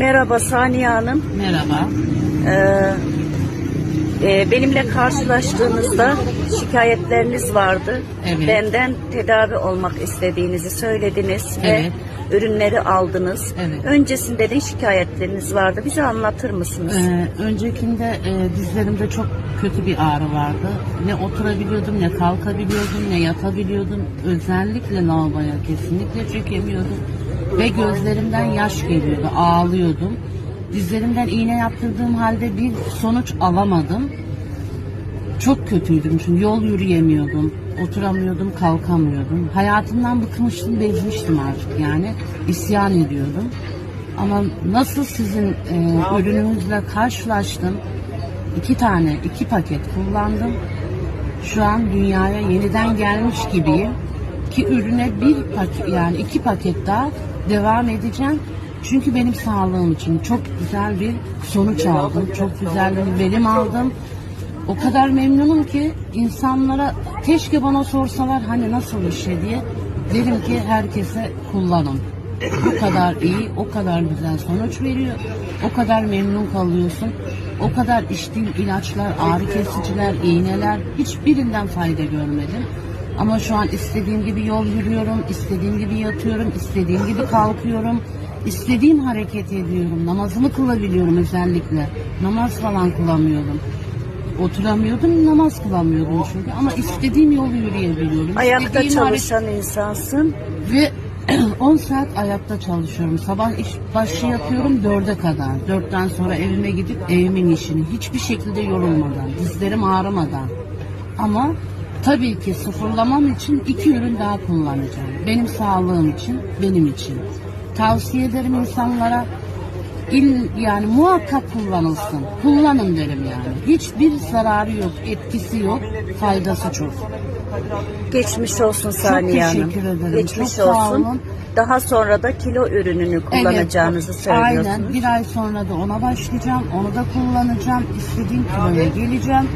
Merhaba Saniye Hanım. Merhaba. Ee, e, benimle karşılaştığınızda şikayetleriniz vardı. Evet. Benden tedavi olmak istediğinizi söylediniz Evet. ve ürünleri aldınız. Evet. Öncesinde de şikayetleriniz vardı. Bize anlatır mısınız? Ee, öncekinde e, dizlerimde çok kötü bir ağrı vardı. Ne oturabiliyordum, ne kalkabiliyordum, ne yatabiliyordum. Özellikle lavaboya kesinlikle çekemiyordum. Ve gözlerimden yaş geliyordu, ağlıyordum. Dizlerimden iğne yaptırdığım halde bir sonuç alamadım. Çok kötüydüm çünkü yol yürüyemiyordum, oturamıyordum, kalkamıyordum. Hayatımdan bıkmıştım, bezmiştim artık yani. İsyan ediyordum. Ama nasıl sizin e, ürününüzle karşılaştım, iki tane, iki paket kullandım. Şu an dünyaya yeniden gelmiş gibiyim. Ki ürüne bir paket, yani iki paket daha devam edeceğim. Çünkü benim sağlığım için çok güzel bir sonuç aldım. Çok güzel bir verim aldım. O kadar memnunum ki insanlara keşke bana sorsalar hani nasıl bir şey diye derim ki herkese kullanın. O kadar iyi, o kadar güzel sonuç veriyor. O kadar memnun kalıyorsun. O kadar içtiğim ilaçlar, ağrı kesiciler, iğneler hiçbirinden fayda görmedim. Ama şu an istediğim gibi yol yürüyorum, istediğim gibi yatıyorum, istediğim gibi kalkıyorum. istediğim hareket ediyorum. Namazımı kılabiliyorum özellikle. Namaz falan kılamıyordum. Oturamıyordum, namaz kılamıyordum çünkü. Ama istediğim yolu yürüyebiliyorum. Ayakta İstediğim çalışan insansın. ve 10 saat ayakta çalışıyorum. Sabah iş başı yapıyorum 4'e kadar. 4'ten sonra evime gidip evimin işini hiçbir şekilde yorulmadan, dizlerim ağrımadan. Ama tabii ki sıfırlamam için iki ürün daha kullanacağım. Benim sağlığım için, benim için. Tavsiye ederim insanlara İl, yani muhakkak kullanılsın. Kullanın derim yani. Hiçbir zararı yok, etkisi yok, faydası çok. Geçmiş olsun Saniye Hanım. teşekkür ederim. Geçmiş Çok sağ olsun. olun. Daha sonra da kilo ürününü kullanacağınızı Evet, söylüyorsunuz. Aynen. Bir ay sonra da ona başlayacağım. Onu da kullanacağım. İstediğim kiloya geleceğim.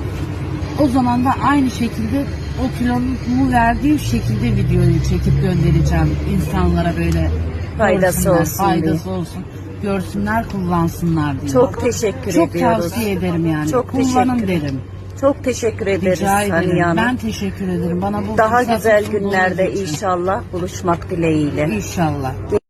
O zaman da aynı şekilde o kilomu verdiğim şekilde videoyu çekip göndereceğim insanlara böyle Faydası görsünler, olsun faydası olsun. Görsünler, kullansınlar diye. Çok teşekkür Çok ediyoruz. tavsiye ederim yani. Çok Kullanın teşekkür- derim. Çok teşekkür ederiz Rica ederim. Saniye Hanım. Ben teşekkür ederim. Bana bu Daha güzel günlerde inşallah buluşmak dileğiyle. İnşallah.